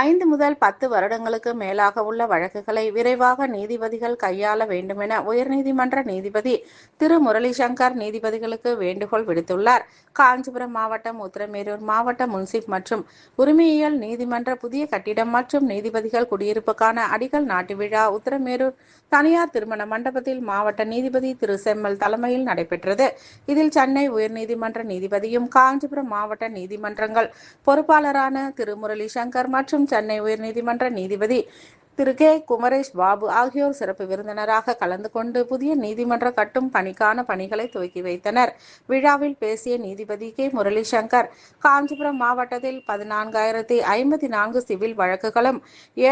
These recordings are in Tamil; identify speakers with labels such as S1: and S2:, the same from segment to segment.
S1: ஐந்து முதல் பத்து வருடங்களுக்கு மேலாக உள்ள வழக்குகளை விரைவாக நீதிபதிகள் கையாள வேண்டுமென உயர்நீதிமன்ற நீதிபதி திரு முரளிசங்கர் நீதிபதிகளுக்கு வேண்டுகோள் விடுத்துள்ளார். காஞ்சிபுரம் மாவட்டம் உத்திரமேரூர் மாவட்ட முன்சிப் மற்றும் உரிமையியல் நீதிமன்ற புதிய கட்டிடம் மற்றும் நீதிபதிகள் குடியிருப்புக்கான அடிக்கல் நாட்டு விழா உத்திரமேரூர் தனியார் திருமண மண்டபத்தில் மாவட்ட நீதிபதி திரு செம்மல் தலைமையில் நடைபெற்றது. இதில் சென்னை உயர்நீதிமன்ற நீதிபதியும் காஞ்சிபுரம் மாவட்ட நீதிமன்றங்கள் பொறுப்பாளரான திரு முரளிசங்கர் மற்றும் மற்றும் சென்னை உயர்நீதிமன்ற நீதிபதி திரு. கே. குமரேஷ் பாபு ஆகியோர் சிறப்பு விருந்தினராக கலந்து கொண்டு புதிய நீதிமன்ற கட்டும் பணிக்கான பணிகளை துவக்கி வைத்தனர். விழாவில் பேசிய நீதிபதி கே. முரளி சங்கர் காஞ்சிபுரம் மாவட்டத்தில் பதினான்காயிரத்தி ஐம்பத்தி நான்கு சிவில் வழக்குகளும்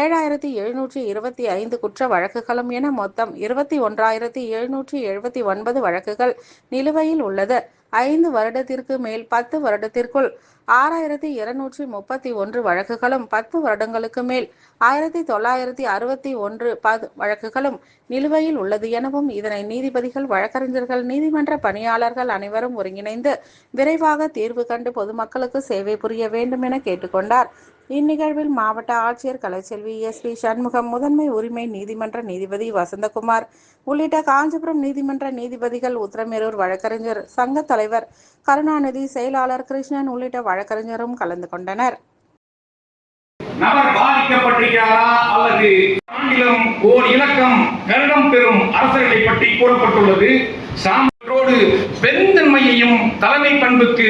S1: ஏழாயிரத்தி எழுநூற்றி இருபத்தி ஐந்து குற்ற வழக்குகளும் என மொத்தம் இருபத்தி ஒன்றாயிரத்தி எழுநூற்றி எழுபத்தி ஒன்பது வழக்குகள் நிலுவையில் உள்ளது. ஐந்து வருடத்திற்கு மேல் பத்து வருடத்திற்குள் ஆறாயிரத்தி இருநூற்றி முப்பத்தி ஒன்று வழக்குகளும் பத்து வருடங்களுக்கு மேல் ஆயிரத்தி தொள்ளாயிரத்தி அறுபத்தி ஒன்று பது வழக்குகளும் நிலுவையில் உள்ளது எனவும் இதனை நீதிபதிகள் வழக்கறிஞர்கள் நீதிமன்ற பணியாளர்கள் அனைவரும் ஒருங்கிணைந்து விரைவாக தீர்வு கண்டு பொதுமக்களுக்கு சேவை புரிய வேண்டும் என கேட்டுக்கொண்டார். இந்நிகழ்வில் மாவட்ட ஆட்சியர் கலைச்செல்வி எஸ் பி சண்முகம் முதன்மை உரிமை நீதிமன்ற நீதிபதி வசந்தகுமார் உள்ளிட்ட காஞ்சிபுரம் நீதிமன்ற நீதிபதிகள் உத்தரமேரூர் வழக்கறிஞர் சங்க தலைவர் கருணாநிதி செயலாளர் கிருஷ்ணன் உள்ளிட்ட வழக்கறிஞரும் கலந்து கொண்டனர்.
S2: நபர் பாதிக்கப்பட்டிருக்கிறாரா அல்லது ஆங்கிலம் ஓர் இலக்கம் கருடம் பெறும் அரசர்களை பற்றி கூறப்பட்டுள்ளது. சான்றோடு பெருந்தன்மையையும் தலைமை பண்புக்கு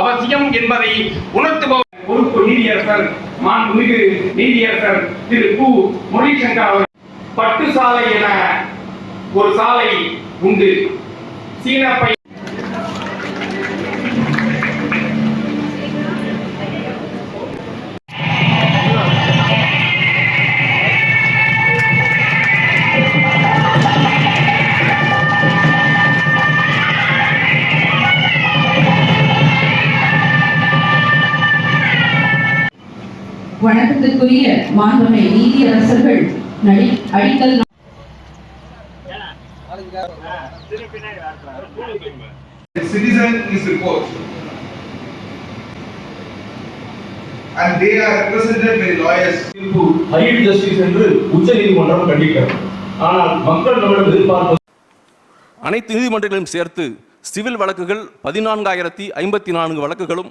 S2: அவசியம் என்பதை உணர்த்துபவர் பொறுப்பு நீதியரசர் மாண்புமிகு நீதியரசர் திரு கு. முரளிசங்கர் அவர் பட்டு சாலை என ஒரு சாலை உண்டு. சீன பை
S3: வணக்கத்துக்குரிய மாண்புமை நீதியரசர்கள் நடி அடிக்கல்
S4: The citizen is the court. And they are represented by lawyers.
S5: தீர்ப்பு ஹையர் ஜஸ்டிஸ் என்று உச்ச நீதிமன்றம் கண்டிக்கிறது ஆனால் மக்கள் நம்மிடம் எதிர்பார்ப்பது
S6: அனைத்து நீதிமன்றங்களையும் சேர்த்து சிவில் வழக்குகள் பதினான்காயிரத்தி ஐம்பத்தி நான்கு வழக்குகளும்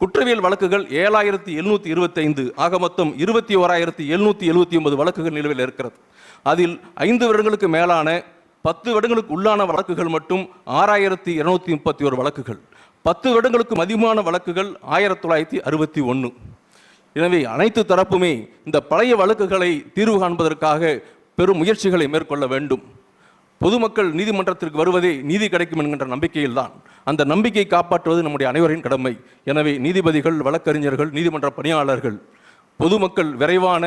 S6: குற்றவியல் வழக்குகள் ஏழாயிரத்தி எழுநூற்றி இருபத்தைந்து ஆக மொத்தம் இருபத்தி ஓராயிரத்தி எழுநூற்றி எழுபத்தி ஒன்பது வழக்குகள் நிலுவையில் இருக்கிறது. அதில் ஐந்து வருடங்களுக்கு மேலான பத்து வருடங்களுக்கு உள்ளான வழக்குகள் மட்டும் ஆறாயிரத்தி இருநூற்றி முப்பத்தி ஒரு வழக்குகள். பத்து வருடங்களுக்கு மதிமான வழக்குகள் ஆயிரத்தி தொள்ளாயிரத்தி அறுபத்தி ஒன்று எனவே அனைத்து தரப்புமே இந்த பழைய வழக்குகளை தீர்வு காண்பதற்காக பெரும் முயற்சிகளை மேற்கொள்ள வேண்டும். பொதுமக்கள் நீதிமன்றத்திற்கு வருவதே நீதி கிடைக்கும் என்கின்ற நம்பிக்கையில்தான். அந்த நம்பிக்கை காப்பாற்றுவது நம்முடைய அனைவரின் கடமை. எனவே நீதிபதிகள் வழக்கறிஞர்கள் நீதிமன்ற பணியாளர்கள் பொதுமக்கள் விரைவான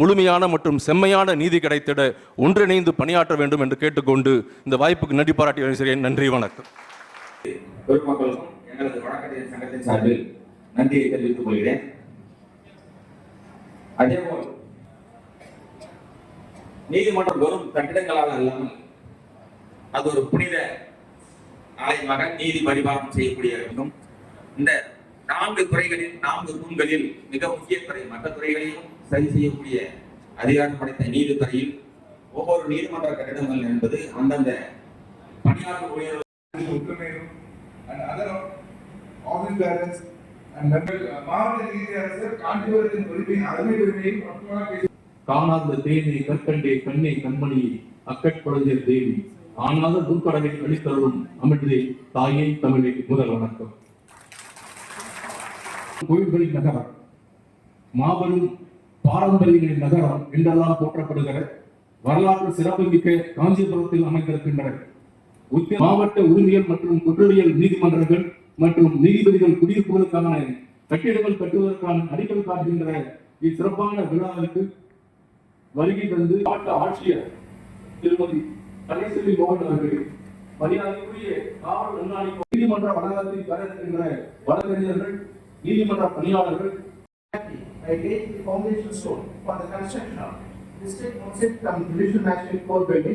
S6: முழுமையான மற்றும் செம்மையான நீதி கிடைத்திட ஒன்றிணைந்து பணியாற்ற வேண்டும் என்று கேட்டுக்கொண்டு இந்த வாய்ப்புக்கு நன்றி பாராட்டி செய்கிறேன் நன்றி வணக்கம்.
S7: எங்களது வழக்கறிஞர் சங்கத்தின் சார்பில் நன்றியை தெரிவித்துக் கொள்கிறேன். அதேபோல் நீதிமன்றம் வெறும் கட்டிடங்களாக அல்லாமல் அது ஒரு புனித ஆலயமாக நீதி பரிபாலனம் செய்யக்கூடிய இருக்கும் இந்த நான்கு துறைகளில் நான்கு தூண்களில் மிக முக்கிய துறை மற்ற துறைகளையும் சரி செய்யக்கூடிய அதிகாரம் படைத்த நீதித்துறையில் ஒவ்வொரு நீதிமன்ற கட்டிடங்கள் என்பது அந்தந்த பணியாளர் ஊழியர்கள்
S4: Ultimatum and other office bearers and members,
S5: காணாத தேனை. கற்கண்டே கண்மணி அக்கட்குழந்தையர் தேவி ஆனாத துர்க்கடலை அளித்தருளும் அமிழ்தே தாயை தமிழை முதல் வணக்கம். கோயில்களின் நகரம் மாபெரும் பாரம்பரியங்களின் நகரம் என்றெல்லாம் போற்றப்படுகிற வரலாற்று சிறப்புமிக்க காஞ்சிபுரத்தில் அமைந்திருக்கின்றன. மாவட்ட உரிமையல் மற்றும் குற்றவியல் நீதிமன்றங்கள் மற்றும் நீதிபதிகள் குடியிருப்புகளுக்கான கட்டிடங்கள் கட்டுவதற்கான அடிக்கல் காட்டுகின்ற இச்சிறப்பான விழாவிற்கு வருகை தந்து மாவட்ட ஆட்சியர் திருமதி கலைசெல்வி மோகன் அவர்கள் மரியாதைக்குரிய காவல் கண்காணிப்பு நீதிமன்ற வளாகத்தில் வர இருக்கின்ற வழக்கறிஞர்கள் நீதிமன்ற பணியாளர்கள்
S8: I laid the foundation stone for the construction of district Concept cum division National court building